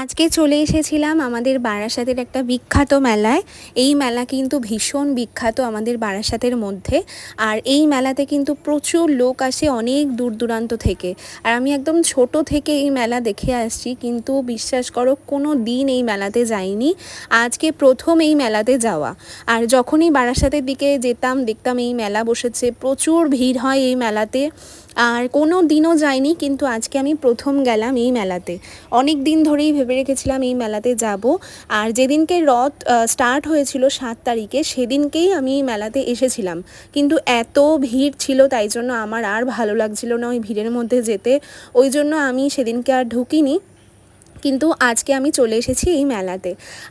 আজকে চলে এসেছিলাম আমাদের বারাসাতের একটা বিখ্যাত মেলায়। এই মেলা কিন্তু ভীষণ বিখ্যাত আমাদের বারাসাতের মধ্যে। আর এই মেলাতে কিন্তু প্রচুর লোক আসে অনেক দূর দূরান্ত থেকে। আর আমি একদম ছোট থেকে এই মেলা দেখে আসছি, কিন্তু বিশ্বাস করো কোনো দিন এই মেলাতে যাইনি। আজকে প্রথম এই মেলাতে যাওয়া। আর যখনই বারাসাতের দিকে যেতাম, দেখতাম এই মেলা বসেছে, প্রচুর ভিড় হয় এই মেলাতে। আর কোনো দিনও যাইনি, কিন্তু আজকে আমি প্রথম গেলাম এই মেলাতে। অনেক দিন ধরেই ভেবে রেখেছিলাম এই মেলাতে যাব। আর যেদিনকে রথ স্টার্ট হয়েছিল সাত তারিখে, সেদিনকেই আমি মেলাতে এসেছিলাম। কিন্তু এত ভিড় ছিল, তাই জন্য আমার আর ভালো লাগছিল না ওই ভিড়ের মধ্যে যেতে। ওই জন্য আমি সেদিনকে আর ঢুকিনি। কিন্তু আজকে আমি চলে এসেছি এই মেলাতে।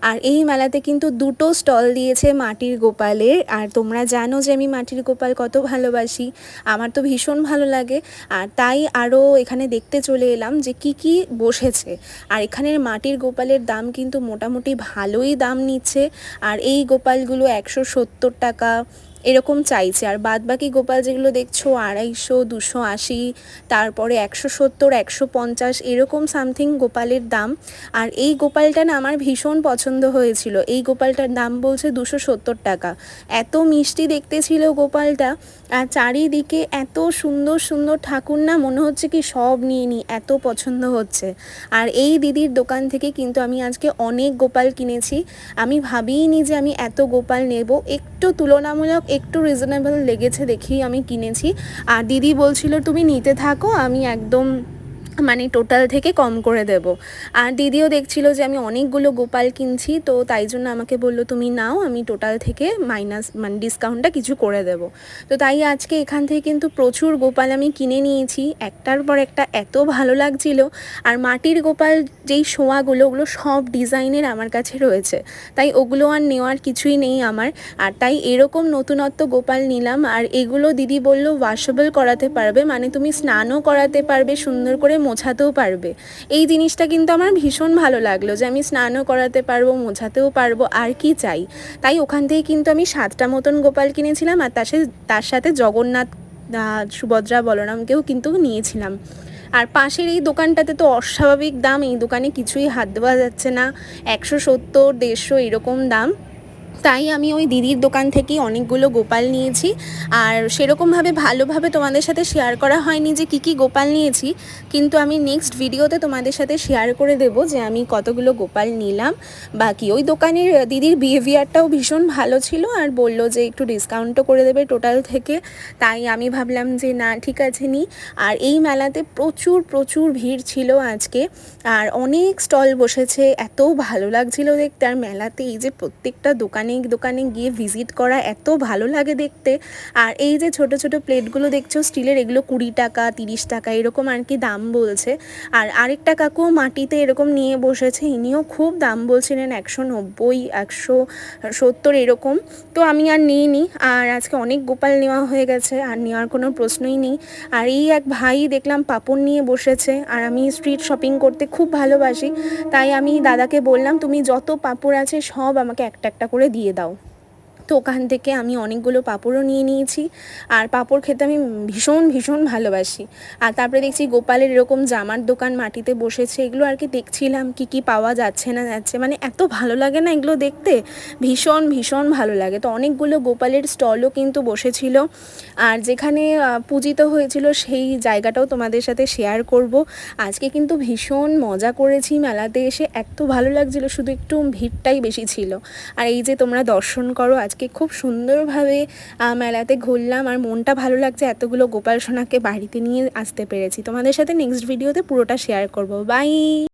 আর এই মেলাতে কিন্তু দুটো স্টল দিয়েছে মাটির গোপালের। আর তোমরা জানো যে আমি মাটির গোপাল কত ভালোবাসি। আমার তো ভীষণ ভালো লাগে। আর তাই আরও এখানে দেখতে চলে এলাম যে কি কি বসেছে। আর এখানের মাটির গোপালের দাম কিন্তু মোটামুটি ভালোই দাম নিচ্ছে। আর এই গোপালগুলো একশো সত্তর টাকা এরকম চাইছে। আর বাদ বাকি গোপাল যেগুলো দেখছ, আড়াইশো, দুশো আশি, তারপরে একশো সত্তর, একশো পঞ্চাশ, এরকম সামথিং গোপালের দাম। আর এই গোপালটা না আমার ভীষণ পছন্দ হয়েছিল। এই গোপালটার দাম বলছে দুশো সত্তর টাকা। এত মিষ্টি দেখতে ছিল গোপালটা। আর চারিদিকে এত সুন্দর সুন্দর ঠাকুর না মনে হচ্ছে কি সব নিয়ে নিই এত পছন্দ হচ্ছে। আর এই দিদির দোকান থেকে কিন্তু আমি আজকে অনেক গোপাল কিনেছি। আমি ভাবিনি যে আমি এত গোপাল নেব। একটু তুলনামূলক একটু রিজনেবল লেগেছে দেখি আমি কিনেছি। আর দিদি বলছিল তুমি নিতে থাকো আমি একদম মানে টোটাল থেকে কম করে দেব। আর দিদিও দেখছিল যে আমি অনেকগুলো গোপাল কিনছি, তো তাই জন্য আমাকে বলল, তুমি নাও, আমি টোটাল থেকে মাইনাস মানে ডিসকাউন্টটা কিছু করে দেব। তো তাই আজকে এখান থেকে কিন্তু প্রচুর গোপাল আমি কিনে নিয়েছি। একটার পর একটা এত ভালো লাগছিল। আর মাটির গোপাল যেই শোয়াগুলো, ওগুলো সব ডিজাইনের আমার কাছে রয়েছে। তাই ওগুলো আর নেওয়ার কিছুই নেই আমার। আর তাই এরকম নতুনত্ব গোপাল নিলাম। আর এগুলো দিদি বলল ওয়াশেবল করাতে পারবে। মানে তুমি স্নানও করাতে পারবে, সুন্দর করে মোছাতেও পারবে। এই জিনিসটা কিন্তু আমার ভীষণ ভালো লাগল যে আমি স্নানও করাতে পারব, মোছাতেও পারব, আর কি চাই? তাই ওখান থেকে কিন্তু আমি সাতটা মতন গোপাল কিনেছিলাম আর তার সাথে তার সাথে জগন্নাথ সুভদ্রা, বলরামকেও কিন্তু নিয়েছিলাম। আর পাশের এই দোকানটাতে তো অস্বাভাবিক দাম, এই দোকানে কিছুই হাত দেওয়া যাচ্ছে না। একশো সত্তর, দেড়শো এরকম দাম। তাই আমি ওই দিদির দোকান থেকেই অনেকগুলো গোপাল নিয়েছি। আর সেরকমভাবে ভালোভাবে তোমাদের সাথে শেয়ার করা হয়নি যে কী কী গোপাল নিয়েছি, কিন্তু আমি নেক্সট ভিডিওতে তোমাদের সাথে শেয়ার করে দেব যে আমি কতগুলো গোপাল নিলাম। বাকি ওই দোকানের দিদির বিহেভিয়ারটাও ভীষণ ভালো ছিল আর বলল যে একটু ডিসকাউন্টও করে দেবে টোটাল থেকে। তাই আমি ভাবলাম যে না, ঠিক আছে নি। আর এই মেলাতে প্রচুর প্রচুর ভিড় ছিল আজকে। আর অনেক স্টল বসেছে, এত ভালো লাগছিল দেখতে। আর মেলাতে এই যে প্রত্যেকটা দোকানে অনেক দোকানে গিয়ে ভিজিট করা এত ভালো লাগে দেখতে। আর এই যে ছোট ছোট প্লেটগুলো দেখছ, স্টিলের এগুলো কুড়ি টাকা, তিরিশ টাকা, এরকম আর কি দাম বলছে। আর আরেকটা কাকু মাটিতে এরকম নিয়ে বসেছে, ইনিও খুব দাম বলছিলেন, একশো নব্বই, একশো সত্তর এরকম। তো আমি আর নিইনি, আর আজকে অনেক গোপাল নেওয়া হয়ে গেছে, আর নেওয়ার কোনো প্রশ্নই নেই। আর এই এক ভাই দেখলাম পাপড় নিয়ে বসেছে, আর আমি স্ট্রিট শপিং করতে খুব ভালোবাসি। তাই আমি দাদাকে বললাম, তুমি যত পাপড় আছে সব আমাকে একটা একটা করে দিয়ে দাও। তো ওখান থেকে আমি অনেকগুলো পাঁপড়ও নিয়ে নিয়েছি। আর পাঁপড় খেতে আমি ভীষণ ভীষণ ভালোবাসি। আর তারপরে দেখছি গোপালের এরকম জামার দোকান মাটিতে বসেছে। এগুলো আর কি দেখছিলাম, কি কি পাওয়া যাচ্ছে না যাচ্ছে। মানে এত ভালো লাগে না এগুলো দেখতে? ভীষণ ভীষণ ভালো লাগে। তো অনেকগুলো গোপালের স্টলও কিন্তু বসেছিল। আর যেখানে পূজিত হয়েছিল সেই জায়গাটাও তোমাদের সাথে শেয়ার করব। আজকে কিন্তু ভীষণ মজা করেছি মেলাতে এসে। এত ভালো লাগছিল, শুধু একটু ভিড়টাই বেশি ছিল। আর এই যে তোমরা দর্শন করো, আজকে আজকে খুব সুন্দরভাবে মেলাতে ঘুরলাম আর মনটা ভালো লাগছে এতগুলো গোপাল সোনাকে বাড়িতে নিয়ে আসতে পেরেছি। তোমাদের সাথে নেক্সট ভিডিওতে পুরোটা শেয়ার করব। বাই